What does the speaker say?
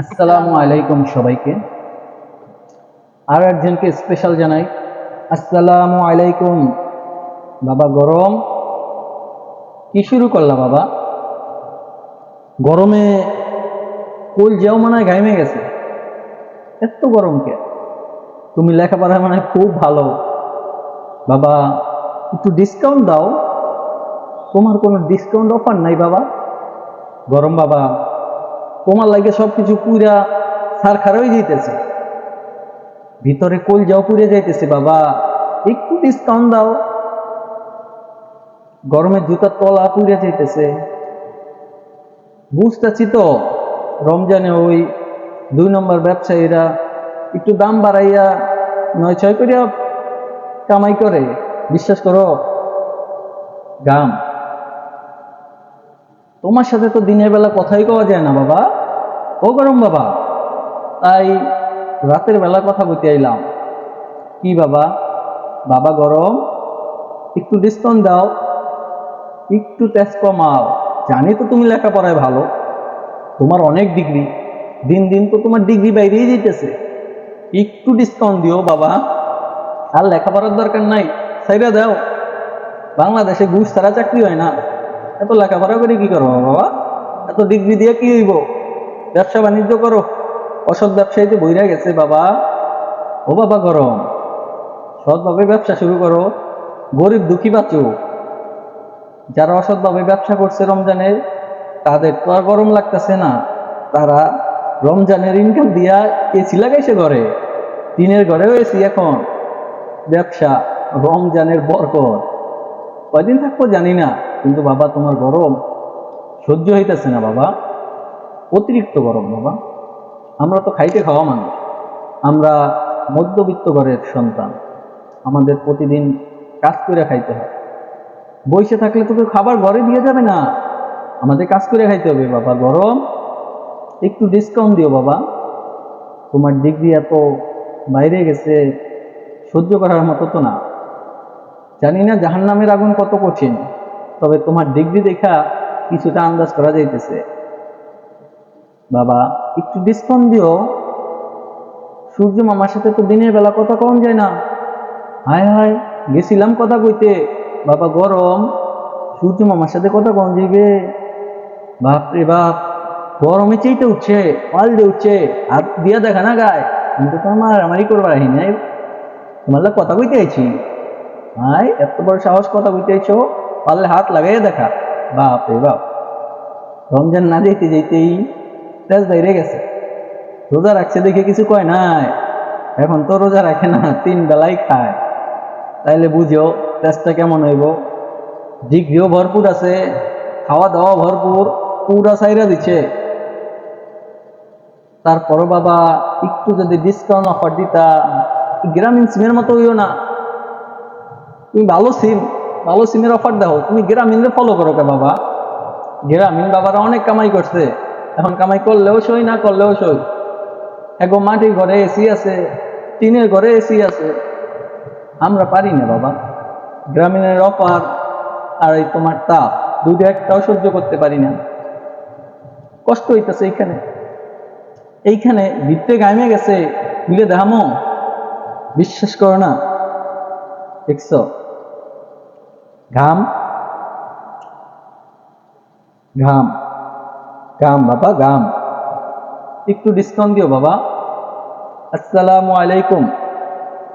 আসসালামু আলাইকুম সবাইকে। আর একজনকে স্পেশাল জানাই, আসসালামু আলাইকুম। বাবা, গরম? কি শুরু করলা বাবা? গরমে কুল যেও মনে হয় গেছে। এত গরম কে? তুমি লেখাপড়া মানে খুব ভালো। বাবা, একটু ডিসকাউন্ট দাও। তোমার কোনো ডিসকাউন্ট অফার নাই বাবা? গরম বাবা তোমার লাগে সব কিছু পুরা সার খারাই যাইতেছে। ভিতরে কোল যাও পুড়ে যাইতেছে, বাবা। একটু ডিসকাউন্ট দাও। গরমের জুতার তলা পুড়ে যাইতেছে। বুঝতেছি তো, রমজানে ওই দুই নম্বর ব্যবসায়ীরা একটু দাম বাড়াইয়া নয় ছয় করিয়া কামাই করে। বিশ্বাস করো গাম তোমার সাথে তো দিনের বেলা কথাই কওয়া যায় না বাবা। ও গরম বাবা। তাই রাতের বেলা কথা বলতে আইলাম। কি বাবা? বাবা গরম? একটু ডিসকাউন্ট দাও। একটু টেস্ট কমাও। জানি তো তুমি লেখাপড়ায় ভালো। তোমার অনেক ডিগ্রি দিন দিন তো তোমার ডিগ্রি বাইরেই যেতেছে একটু ডিসকাউন্ট দিও বাবা। আর লেখাপড়ার দরকার নাই। সাইরা দাও। বাংলাদেশে ঘুষ ছাড়া চাকরি হয় না। এত লেখাপড়া করে কি করব বাবা? এত ডিগ্রি দিয়ে কি হইব? ব্যবসা বাণিজ্য করো। অসৎ ব্যবসায়ীতে বইরা গেছে বাবা। ও বাবা গরম। সৎভাবে ব্যবসা শুরু করো। গরিব দুঃখী বাঁচো। যারা অসৎভাবে ব্যবসা করছে রমজানের, তাদের তো আর গরম লাগতেছে না। তারা রমজানের ইনকাম দিয়া এসি লাগাইছে ঘরে। টিনের ঘরেও এসি এখন। ব্যবসা, রমজানের বরকত। কয়দিন থাকব জানি না। কিন্তু বাবা, তোমার গরম সহ্য হইতেছে না বাবা। অতিরিক্ত গরম বাবা। আমরা তো খাইতে খাওয়া মানুষ। আমরা মধ্যবিত্ত ঘরের সন্তান। আমাদের প্রতিদিন কাজ করে খাইতে হয়। বসে থাকলে তো খাবার ঘরে দিয়ে যাবে না। আমাদের কাজ করে খাইতে হবে বাবা। গরম, একটু ডিসকাউন্ট দিও বাবা। তোমার ডিগ্রি এত বাইরে গেছে, সহ্য করার মতো তো না। জানি না জাহান নামের আগুন কত কঠিন। তবে তোমার ডিগ্রি দেখা কিছুটা আন্দাজ করা যাইতেছে। বাবা, একটু ডিসকাউন্ট দিও। সূর্য মামার সাথে তো দিনের বেলা কথা কম যায় না। হায় হায়, গেছিলাম কথা কইতে। বাবা, গরম। সূর্য মামার সাথে কথা কম যাইবে। বাপ রে বাপ, গরমে চেইতে উঠছে, পাল দিয়ে উঠছে, হাত দিয়া দেখা না গায়। কিন্তু তো আমার আমারই করবার আহি নাই। তোমার কথা কইতে আইছি। হাই এত বড় সাহস কথা কইতে আইছো। পারলে হাত লাগাইয়া দেখা। বাপ রে বাপ। রমজান না যেতে যেতেই তেজ বাইরে গেছে। রোজা রাখছে দেখে কিছু কয় নাই। এখন তো রোজা রাখে না, তিন বেলাই খায়। তাইলে বুঝো তেজটা কেমন হইব? ডিগ্রিও ভরপুর আছে খাওয়া দাওয়া ভরপুর, পুরা সাইরা দিচ্ছে তারপরও বাবা একটু যদি ডিসকাউন্ট অফার দিতা, গ্রামীণ সিমের মতো হইও না। তুমি ভালো সিম ভালো সিমের অফার দাও। তুমি গ্রামীণরে ফলো করো কে বাবা? গ্রামীণ বাবারা অনেক কামাই করছে। এখন কামাই করলেও সই, না করলেও সই। এগো মাটির ঘরে এসি আছে, টিনের ঘরে এসি আছে। আমরা পারি না বাবা। গ্রামীণের অফার আর এই তোমার তাপ দুটো একটাও সহ্য করতে পারি না। কষ্ট হইতেছে এইখানে। এইখানে ভিতরে গাইমে গেছে। মিলে দেখামো। বিশ্বাস করো না। দেখছ? ঘাম? ঘাম। ঘাম বাবা ঘাম। একটু ডিসকাউন্ট দিও বাবা। আসসালামু আলাইকুম।